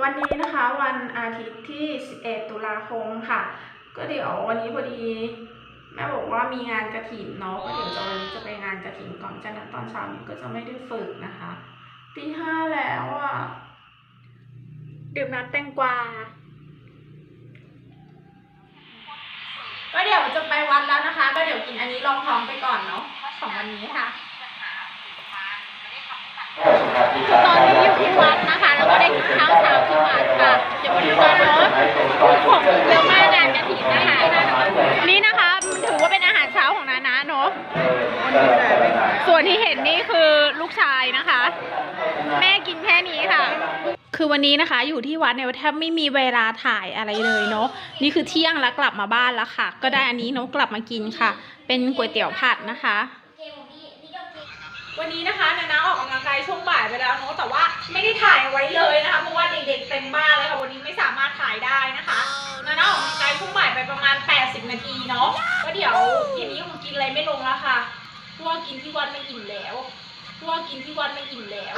วันนี้นะคะวันอาทิตย์ที่ 11 ตุลาคมค่ะ ก็เดี๋ยววันนี้พอดีแม่บอกว่ามีงานกระถินเนาะก็เดี๋ยวจะวันนี้จะไปงานกระถินก่อนจากนั้นตอนเช้านี้ก็จะไม่ได้ฝึกนะคะตีห้าแล้วอะดื่มน้ำแตงกวาก็เดี๋ยวจะไปวัดแล้วนะคะ ก็เดี๋ยวกินอันนี้ลองท้องไปก่อนเนาะของวันนี้ค่ะ ส่วนที่เห็นนี่คือลูกชายนะคะ แม่กินแค่นี้ค่ะ คือวันนี้นะคะ อยู่ที่วัดเนี่ยแทบไม่มีเวลาถ่ายอะไรเลยเนาะนี่คือเที่ยงแล้วกลับมาบ้านแล้วค่ะ ก็ได้อันนี้เนาะกลับมากินค่ะ เป็นก๋วยเตี๋ยวผัดนะคะ วันนี้นะคะนานาออกกำลังกายช่วงบ่ายไปแล้วเนาะแต่ว่าไม่ได้ถ่ายไว้เลยนะคะเพราะว่าเด็กๆเต็มบ้านเลยค่ะวันนี้ไม่สามารถถ่ายได้นะคะนานาออกกำลังกายช่วงบ่ายไปประมาณ 80 นาทีเนาะก็เดี๋ยวเย็นนี้คงกินอะไรไม่ลงแล้วค่ะ เพราะว่ากินที่วัดไม่อิ่มแล้วเพราะว่ากินที่วัดไม่อิ่มแล้ว